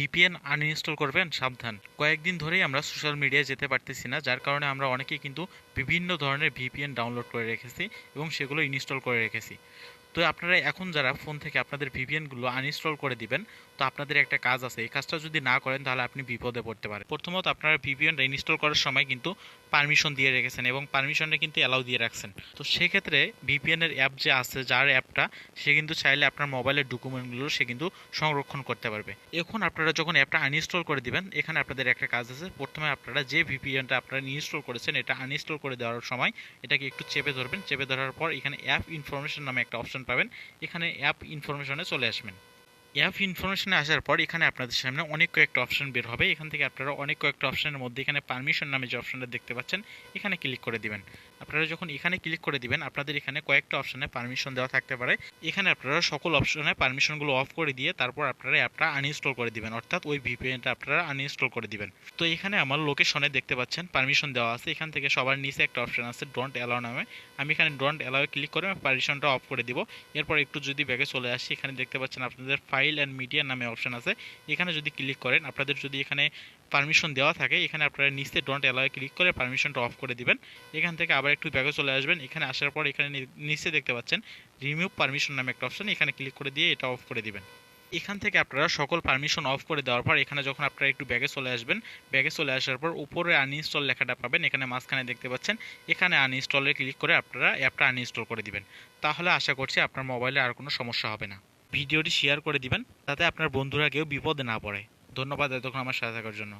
VPN uninstall করবেন, সাবধান। কয়েকদিন ধরেই আমরা সোশ্যাল মিডিয়ায় যেতে পারতেছি না, যার কারণে আমরা অনেকেই কিন্তু বিভিন্ন ধরনের ভিপিএন ডাউনলোড করে রেখেছি এবং সেগুলো ইনস্টল করে রেখেছি। তো আপনারা এখন যারা ফোন থেকে আপনাদের ভিপিএনগুলো আনইনস্টল করে দিবেন, তো আপনাদের একটা কাজ আছে। এই কাজটা যদি না করেন, তাহলে আপনি বিপদে পড়তে পারেন। প্রথমত আপনারা ভিপিএনটা ইনস্টল করার সময় কিন্তু পারমিশন দিয়ে রেখেছেন এবং পারমিশনটা কিন্তু অ্যালাউ দিয়ে রাখছেন। তো সেক্ষেত্রে ভিপিএনের অ্যাপ যে আছে, যার অ্যাপটা সে কিন্তু চাইলে আপনার মোবাইলের ডকুমেন্টগুলো সে কিন্তু সংরক্ষণ করতে পারবে। এখন আপনারা যখন অ্যাপটা আনইনস্টল করে দিবেন, এখানে আপনাদের একটা কাজ আছে। প্রথমে আপনারা যে ভিপিএনটা আপনারা ইনস্টল করেছেন, এটা আনইনস্টল করে দেওয়ার সময় এটাকে একটু চেপে ধরবেন। চেপে ধরার পর এখানে অ্যাপ ইনফরমেশন নামে একটা অপশন পাবেন। এখানে অ্যাপ ইনফরমেশনে চলে আসবেন। অ্যাপ ইনফরমেশনে আসার পর এখানে আপনাদের সামনে অনেক কয়েকটা অপশন বের হবে। এখান থেকে আপনারা অনেক কয়েকটা অপশনের মধ্যে এখানে পারমিশন নামে যে অপশনটা দেখতে পাচ্ছেন, এখানে ক্লিক করে দিবেন। আপনারা যখন এখানে ক্লিক করে দিবেন, আপনাদের এখানে কয়েকটা অপশনে পারমিশন দেওয়া থাকতে পারে। এখানে আপনারা সকল অপশনে পারমিশনগুলো অফ করে দিয়ে তারপর আপনারা অ্যাপটা আনইনস্টল করে দিবেন। অর্থাৎ ওই ভিপিএনটা আপনারা আনইনস্টল করে দিবেন। তো এখানে আমার লোকেশনে দেখতে পাচ্ছেন পারমিশন দেওয়া আছে। এখান থেকে সবার নিচে একটা অপশন আছে ডোন্ট অ্যালাউ নামে। আমি এখানে ডোন্ট অ্যালাউ ক্লিক করে পারমিশনটা অফ করে দিব। এরপর একটু যদি ব্যাগে চলে আসি, এখানে দেখতে পাচ্ছেন আপনাদের ফাইল অ্যান্ড মিডিয়া নামে অপশন আছে। এখানে যদি ক্লিক করেন, আপনাদের যদি এখানে পারমিশন দেওয়া থাকে, এখানে আপনারা নিচে ডোন্ট অ্যালাউ ক্লিক করে পারমিশনটা অফ করে দিবেন। এখান থেকে আবার একটু ব্যাগে চলে আসবেন। এখানে আসার পর এখানে নিচে দেখতে পাচ্ছেন রিমুভ পারমিশন নামে একটা অপশন এখানে ক্লিক করে দিয়ে এটা অফ করে দিবেন। এখান থেকে আপনারা সকল পারমিশন অফ করে দেওয়ার পর, এখানে যখন আপনারা একটু ব্যাগে চলে আসবেন ব্যাগে চলে আসার পর উপরে আনইনস্টল লেখাটা পাবেন। এখানে মাঝখানে দেখতে পাচ্ছেন, এখানে আনইনস্টলে ক্লিক করে আপনারা অ্যাপটা আনইনস্টল করে দিবেন। তাহলে আশা করছি আপনার মোবাইলে আর কোনো সমস্যা হবে না। ভিডিওটি শেয়ার করে দিবেন, তাতে আপনার বন্ধুরা কেউ বিপদে না পড়ে। ধন্যবাদ এতক্ষণ আমার সাথে থাকার জন্য।